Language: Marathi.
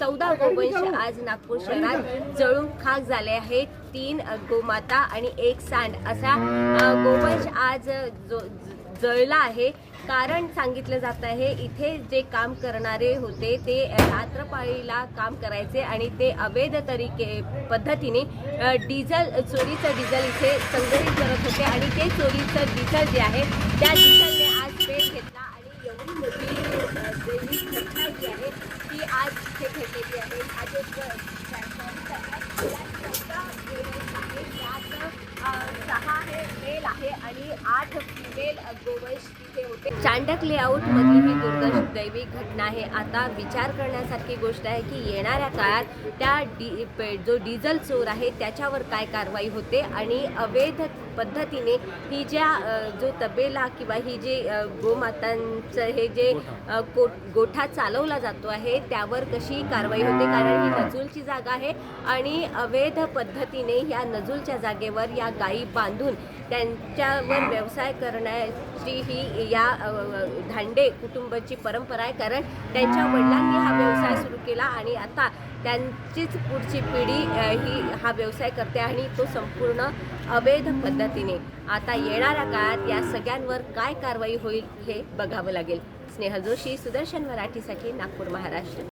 चौदा गोवंश आज नागपूर शहरात जळून खाक झाले आहे तीन गोमाता आणि एक सांड. असा गोवंश आज जो- जळला आहे. कारण सांगितलं जात आहे इथे जे काम करणारे होते ते रात्रपाळीला काम करायचे आणि ते अवैध तरीके पद्धतीने डिझेल चोरीचं डिझेल इथे संग्रहित करत होते आणि ते चोरीचं डिझेल जे आहे त्या डिझेल आज पेट घेतला आणि एवढी मोठी अ, जी घटना जी आहे ती आज इथे घडलेली आहे आज एक अ, चौदा गोवंश हे आहे आणि आठ फिमेल गोवंश तिथे होते. चांडक लेआउट मधली ही दुर्दैवी घटना आहे. आता विचार करण्यासारखी गोष्ट आहे की येणाऱ्या काळात त्या डी जो डिझेल चोर आहे त्याच्यावर काय कारवाई होते आणि अवैध पद्धतीने ही ज्या जो तबेला किंवा ही जे गोमातांचं हे जे को गोठा चालवला जातो आहे त्यावर कशी कारवाई होते? कारण ही नजूलची जागा आहे आणि अवैध पद्धतीने ह्या नजूलच्या जागेवर या गायी बांधून त्यां त्यांच्यावर व्यवसाय करण्याची ही या धांडे कुटुंबाची परंपरा आहे. कारण त्यांच्या वडिलांनी हा व्यवसाय सुरू केला आणि आता त्यांचीच पुढची पिढी ही हा व्यवसाय करते आणि तो संपूर्ण अवैध पद्धतीने. आता येणाऱ्या काळात या सगळ्यांवर काय कारवाई होईल हे बघावं लागेल. स्नेह जोशी सुदर्शन मराठीसाठी नागपूर महाराष्ट्र.